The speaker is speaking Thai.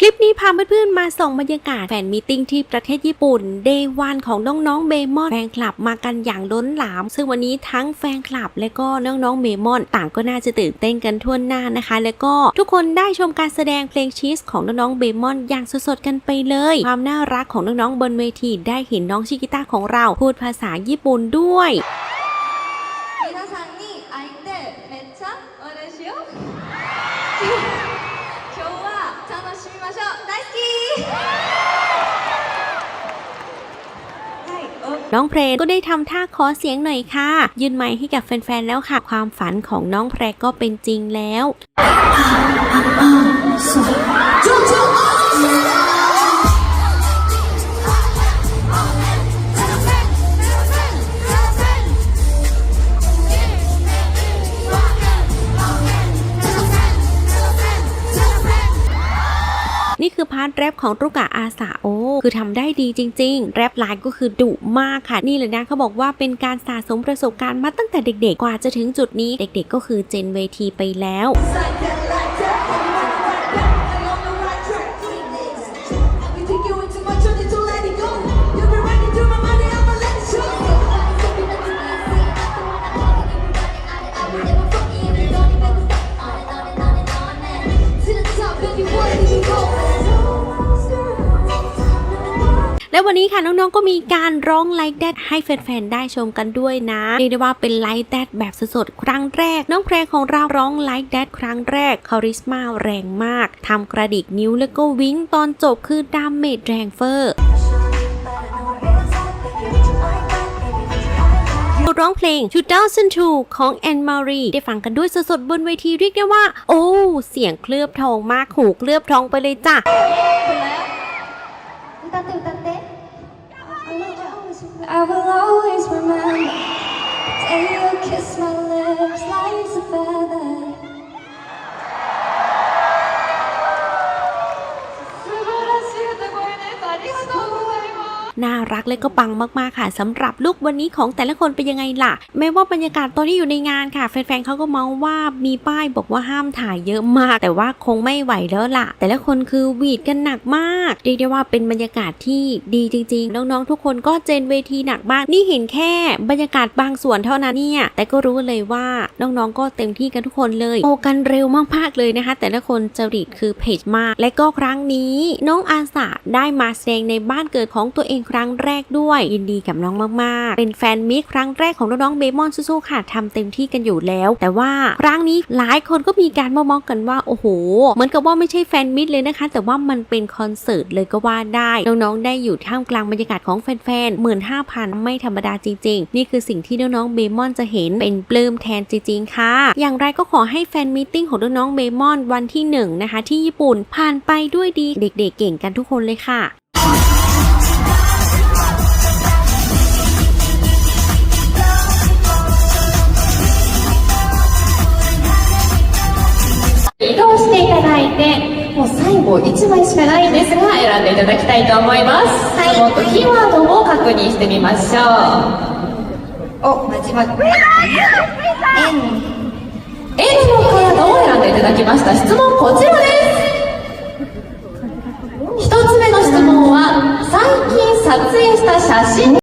คลิปนี้พาเพื่อนๆมาส่องบรรยากาศแฟนมีติ้งที่ประเทศญี่ปุ่น เดวันของน้องๆเบมอนแฟนคลับมากันอย่างล้นหลาม ซึ่งวันนี้ทั้งแฟนคลับ และก็น้องๆเบมอนต่างก็น่าจะตื่นเต้นกันทั่วหน้านะคะ และก็ทุกคนได้ชมการแสดงเพลงชีสของน้องๆเบมอนอย่างสดๆกันไปเลย ความน่ารักของน้องๆบนเวทีได้เห็นน้องชิกิต้าของเราพูดภาษาญี่ปุ่นด้วย น้องเพลงก็ได้ทำท่าขอเสียงหน่อยค่ะ ยืนไม้ให้กับแฟนๆแล้วค่ะ ความฝันของน้องแพรก็เป็นจริงแล้ว คือพาร์ทแรปของรุกะอาสาโอ คือทำได้ดีจริง ๆ แรปไลน์ก็คือดุมากค่ะ นี่เลยนะเขาบอกว่าเป็นการสะสมประสบการณ์มาตั้งแต่เด็กๆ กว่าจะถึงจุดนี้ เด็กๆ ก็คือเจนเวทีไปแล้ว และวันนี้ค่ะน้องๆก็มีการร้องไลฟ์แดดให้แฟนๆได้ชมกันด้วยนะเรียกได้ว่าเป็นไลฟ์แดดแบบสดๆครั้งแรก น้องแพรของเราร้องไลฟ์แดดครั้งแรกคาริสมาแรงมากทำกระดิกนิ้วแล้วก็วิ้งตอนจบคือดามเมจแรงเฟอร์ร้องเพลง 2002 ของแอนมารีได้ฟังกันด้วยสดๆบนเวทีเรียกได้ว่า โอ้ เสียงเคลือบทองมากหูเคลือบทองไปเลยจ้ะ 歌って歌って I will always remember the day you kissed my lips like น่ารักและก็ปังมากๆค่ะสำหรับลุกวันนี้ของแต่ละคนเป็นยังไงล่ะ แม้ว่าบรรยากาศตอนที่อยู่ในงานค่ะ แฟนๆเขาก็เมาว่ามีป้ายบอกว่าห้ามถ่ายเยอะมาก แต่ว่าคงไม่ไหวแล้วล่ะ แต่ละคนคือหวีดกันหนักมากเรียกได้ว่าเป็นบรรยากาศที่ดีจริงๆ น้องๆ ทุกคนก็เจนเวทีหนักมากนี่เห็นแค่บรรยากาศบางส่วนเท่านั้นเนี่ยแต่ก็รู้เลยว่าน้องๆก็เต็มที่กันทุกคนเลยโอกันเร็วมากๆเลยนะคะ แต่ละคนจริตคือเพจมาก และก็ครั้งนี้น้องอาสาได้มาแสดงในบ้านเกิดของตัวเองครั้งแรกด้วยยินดีกับน้องมากๆ เป็นแฟนมิตรครั้งแรกของน้องๆเบมอนสู้ๆค่ะทำเต็มที่กันอยู่แล้ว แต่ว่าครั้งนี้หลายคนก็มีการมามองกันว่าโอ้โห เหมือนกับว่าไม่ใช่แฟนมิตรเลยนะคะ แต่ว่ามันเป็นคอนเสิร์ตเลยก็ว่าได้ น้องๆได้อยู่ท่ามกลางบรรยากาศของแฟนๆหมื่นห้าพันไม่ธรรมดาจริงๆ นี่คือสิ่งที่น้องๆเบมอนจะเห็นเป็นปลื้มแทนจริงๆค่ะ อย่างไรก็ขอให้แฟนมิทติ้งของน้องๆเบมอนวันที่หนึ่งนะคะที่ญี่ปุ่นผ่านไปด้วยดีเด็กๆเก่งกันทุกคนเลยค่ะ していただいて、もう最後1枚しかないんですが、選んでいただきたいと思います。はい。もっとキーワードを確認してみましょう。お、間違え N。N のカードを選んでいただきました。質問こちらです。